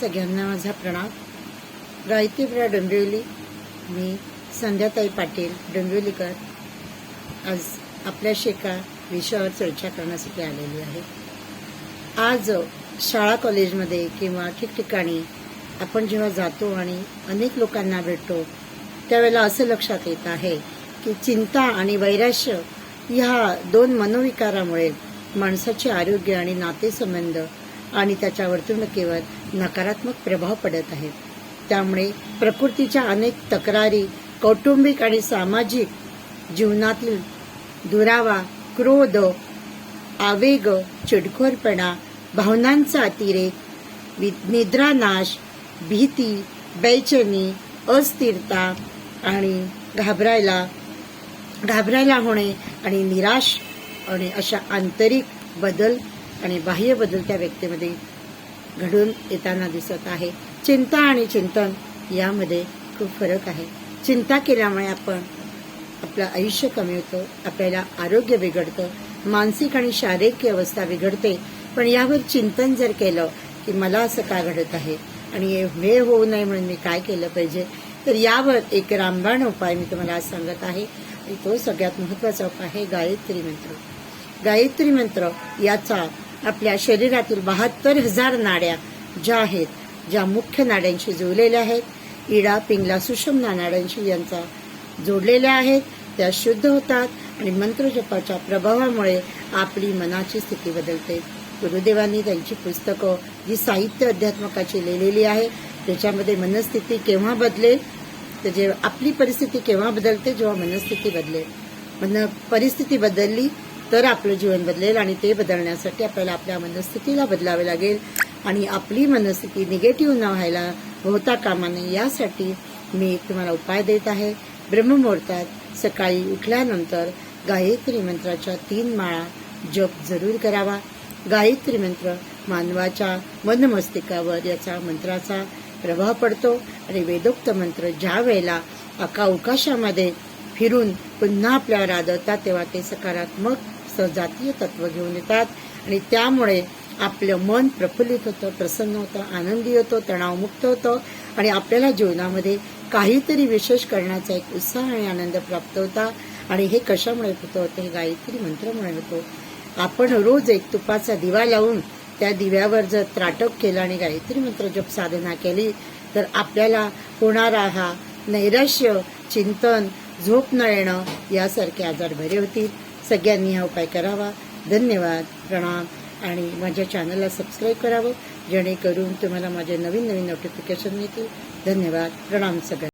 सगळ्यांना माझा प्रणाम. गायत्रीप्रिया डोंबिवली. मी संध्याताई पाटील डोंबिवलीकर. आज आपल्याशी एका विषयावर चर्चा करण्यासाठी आलेली आहे. आज शाळा कॉलेजमध्ये किंवा ठिकठिकाणी आपण जेव्हा जातो आणि अनेक लोकांना भेटतो त्यावेळेला असं लक्षात येत आहे की चिंता आणि वैराश्य ह्या दोन मनोविकारामुळे माणसाचे आरोग्य आणि नातेसंबंध आणि त्याच्या वर्तणुकीवर नकारात्मक प्रभाव पडत आहे त्यामुळे प्रकृतीच्या अनेक तक्रारी कौटुंबिक आणि सामाजिक जीवनातील दुरावा क्रोध आवेग चिडखोरपणा भावनांचा अतिरेक वि- निद्रानाश भीती बेचैनी अस्थिरता आणि घाबरायला घाबरायला होणे आणि निराश आणि अशा आंतरिक बदल आणि बाह्य बदल त्या व्यक्तीमध्ये घडून येताना दिसत आहे. चिंता आणि चिंतन यामध्ये खूप फरक आहे. चिंता केल्यामुळे आपण आपलं आयुष्य कमी होतं आपल्याला आरोग्य बिघडतं मानसिक आणि शारीरिक अवस्था बिघडते. पण यावर चिंतन जर केलं की मला असं का घडत आहे आणि हे वेळ होऊ नये म्हणून मी काय केलं पाहिजे तर यावर एक रामबाण उपाय मी तुम्हाला आज सांगत आहे. आणि तो सगळ्यात महत्त्वाचा उपाय आहे गायत्री मंत्र. गायत्री मंत्र याचा आपल्या शरीरातील बहात्तर हजार नाड्या ज्या आहेत ज्या मुख्य नाड्यांशी जुळलेल्या आहेत इडा पिंगला सुषमना नाड्यांशी यांचा जोडलेल्या आहेत त्या शुद्ध होतात आणि मंत्रजपाच्या प्रभावामुळे आपली मनाची स्थिती बदलते. गुरुदेवांनी त्यांची पुस्तकं जी साहित्य अध्यात्मकाची लिहिलेली आहे त्याच्यामध्ये मनस्थिती केव्हा बदलेल? तर जे आपली परिस्थिती केव्हा बदलते जेव्हा मनस्थिती बदलेल. मन परिस्थिती बदलली तर आपलं जीवन बदलेल आणि ते बदलण्यासाठी आपल्याला आपल्या मनस्थितीला बदलावे लागेल. आणि आपली मनस्थिती निगेटिव्ह न व्हायला होता कामा नये यासाठी मी तुम्हाला उपाय देत आहे. ब्रह्ममुहूर्तात सकाळी उठल्यानंतर गायत्री मंत्राच्या तीन माळा जप जरूर करावा. गायत्री मंत्र मानवाच्या मनमस्तिकावर याचा मंत्राचा प्रभाव पडतो. आणि वेदोक्त मंत्र ज्या वेळेला अका अवकाशामध्ये फिरून पुन्हा आपल्यावर आदळतात तेव्हा ते सकारात्मक सजातीय तत्व घेऊन येतात. आणि त्यामुळे आपलं मन प्रफुल्लित होतं प्रसन्न होतं आनंदी होतं तणावमुक्त होतं. आणि आपल्याला जीवनामध्ये काहीतरी विशेष करण्याचा एक उत्साह आणि आनंद प्राप्त होता. आणि हे कशामुळे होतं? होतं हे गायत्री मंत्रामुळे होतो. आपण रोज एक तुपाचा दिवा लावून त्या दिव्यावर जर त्राटक केलं आणि गायत्री मंत्र जप साधना केली तर आपल्याला होणारा हा नैराश्य चिंतन झोप न येणं यासारखे आजार बरे होतील. सगळ्यांनी हा उपाय करावा. धन्यवाद प्रणाम आणि माझ्या चॅनलला सबस्क्राईब करावं. जेणेकरून तुम्हाला माझे नवीन नवीन नोटिफिकेशन मिळतील धन्यवाद प्रणाम सगळ्यांना.